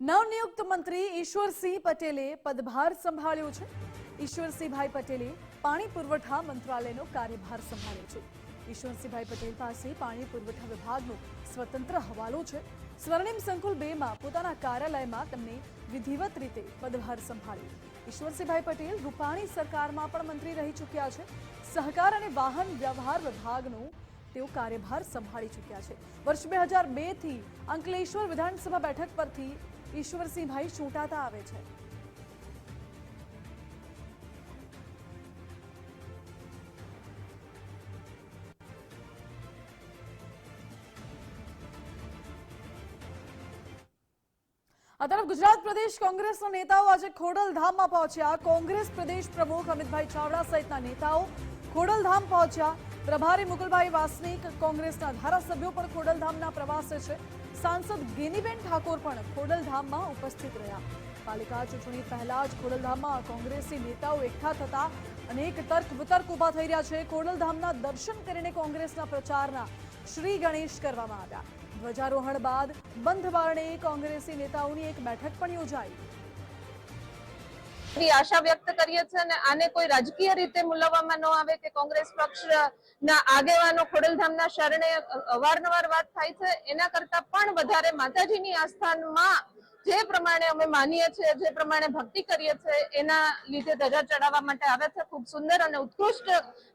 નવનિયુક્ત મંત્રી ઈશ્વરસિંહ પટેલે પદભાર સંભાળ્યો છે. ઈશ્વરસિંહભાઈ પટેલે પાણી પુરવઠા મંત્રાલયનો કાર્યભાર સંભાળ્યો છે. ઈશ્વરસિંહભાઈ પટેલ પાસે પાણી પુરવઠા વિભાગનો સ્વતંત્ર હવાલો છે. સ્વર્ણિમ સંકુલ બેમાં પોતાના કાર્યાલયમાં તેમને વિધિવત રીતે પદભાર સંભાળ્યો. ઈશ્વરસિંહભાઈ પટેલ રૂપાણી સરકારમાં પણ મંત્રી રહી ચૂક્યા છે. સહકાર અને વાહન વ્યવહાર વિભાગનો તેઓ કાર્યભાર સંભાળી ચૂક્યા છે. વર્ષ બે હજાર બેથી અંકલેશ્વર વિધાનસભા બેઠક પરથી ઈશ્વરસિંહભાઈ ચૂંટાતા આવે છે. આ તરફ ગુજરાત પ્રદેશ કોંગ્રેસના નેતાઓ આજે ખોડલધામમાં પહોંચ્યા. કોંગ્રેસ પ્રદેશ પ્રમુખ અમિતભાઈ ચાવડા સહિતના નેતાઓ ખોડલધામ પહોંચ્યા. પ્રભારી મુકુલભાઈ વાસનિક કોંગ્રેસના ધારાસભ્યો પણ ખોડલધામના પ્રવાસે છે. સાંસદ ગેનીબેન ઠાકોર પણ ખોડલધામમાં ઉપસ્થિત રહ્યા. પાલિકા ચૂંટણી પહેલા જ ખોડલધામમાં કોંગ્રેસી નેતાઓ એકઠા થતા અનેક તર્ક વિતર્ક ઊભા થઈ રહ્યા છે. ખોડલધામના દર્શન કરીને કોંગ્રેસના પ્રચારના શ્રી ગણેશ કરવામાં આવ્યા. ધ્વજારોહણ બાદ બંધ બારણે કોંગ્રેસી નેતાઓની એક બેઠક પણ યોજાઈ. એવી આશા વ્યક્ત કરીએ છીએ અને આને કોઈ રાજકીય રીતે મૂલવવામાં ન આવે કે કોંગ્રેસ પક્ષના આગેવાનો ખોડલધામના શરણે અવારનવાર વાત થાય છે, એના કરતા પણ વધારે માતાજીની આસ્થાનમાં જે પ્રમાણે અમે માનીએ છીએ, જે પ્રમાણે ભક્તિ કરીએ છીએ, એના લીધે ધજા ચડાવવા માટે આવે છે. ખૂબ સુંદર અને ઉત્કૃષ્ટ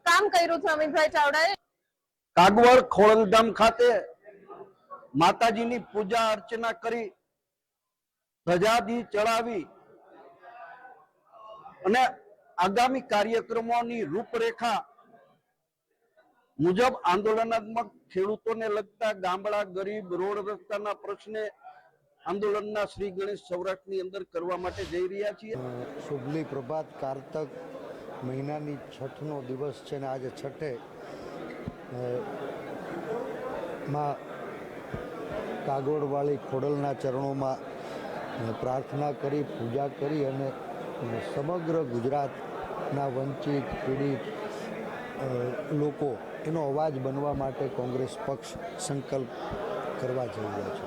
કામ કર્યું છે અમિતભાઈ ચાવડાએ. કાગવડ ખોડલધામ ખાતે માતાજીની પૂજા અર્ચના કરી ધજાદી ચડાવી અને આગામી કાર્યક્રમોની રૂપરેખા મુજબ આંદોલનાત્મક ખેડૂતોને લગતા ગામડા, ગરીબ, રોડ રસ્તાના પ્રશ્ને આંદોલનના શ્રી ગણેશ સૌરાષ્ટ્રની અંદર કરવા માટે જઈ રહ્યા છીએ. શુભલી પ્રભાત, કારતક મહિનાની છઠનો દિવસ છે ને આજે છઠે. માં કાગોડવાળી ખોડલના ચરણોમાં પ્રાર્થના કરી, પૂજા કરી અને સમગ્ર ગુજરાતના વંચિત, પીડિત લોકો એનો અવાજ બનવા માટે કોંગ્રેસ પક્ષ સંકલ્પ કરવા જઈ રહ્યા છે.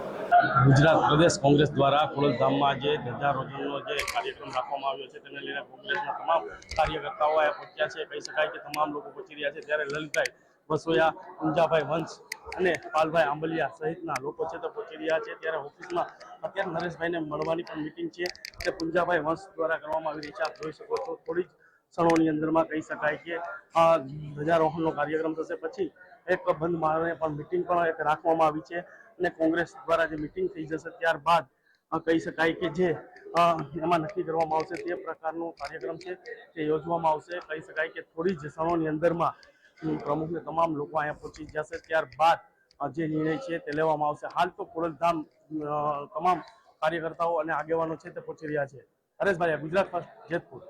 ગુજરાત પ્રદેશ કોંગ્રેસ દ્વારા ખોડલધામમાં જે ધજારોહણનો જે કાર્યક્રમ રાખવામાં આવ્યો છે, તેને લઈને કોંગ્રેસના તમામ કાર્યકર્તાઓ પહોંચ્યા છે. કહી શકાય કે તમામ લોકો પહોંચી રહ્યા છે. ત્યારે લલિતભાઈ વસોયા ઉંજાભાઈ વંશ અને પાલભાઈ આંબલિયા સહિતના લોકો છે તો પહોંચી રહ્યા છે. ત્યારે ઓફિસમાં અત્યારે નરેશભાઈને મળવાની પણ મિટિંગ છે. તે પુંજાભાઈ વંશ દ્વારા કરવામાં આવી રહી છે. આપ જોઈ શકો છો, થોડી જ ક્ષણોની અંદરમાં કહી શકાય કે આ ધ્વજારોહણનો કાર્યક્રમ થશે. પછી એક બંધ મારણે પણ મિટિંગ પણ એક રાખવામાં આવી છે અને કોંગ્રેસ દ્વારા જે મિટિંગ થઈ જશે ત્યારબાદ કહી શકાય કે જે એમાં નક્કી કરવામાં આવશે તે પ્રકારનો કાર્યક્રમ છે તે યોજવામાં આવશે. કહી શકાય કે થોડી જ ક્ષણોની અંદરમાં પ્રમુખને તમામ લોકો અહીંયા પહોંચી જશે. ત્યારબાદ જે નિર્ણય છે તે લેવામાં આવશે. હાલ તો ખોડલધામ તમામ કાર્યકર્તાઓ અને આગેવાનો છે તે પહોંચી રહ્યા છે. હરેશભાઈ ગુજરાત ફર્સ્ટ, જેતપુર.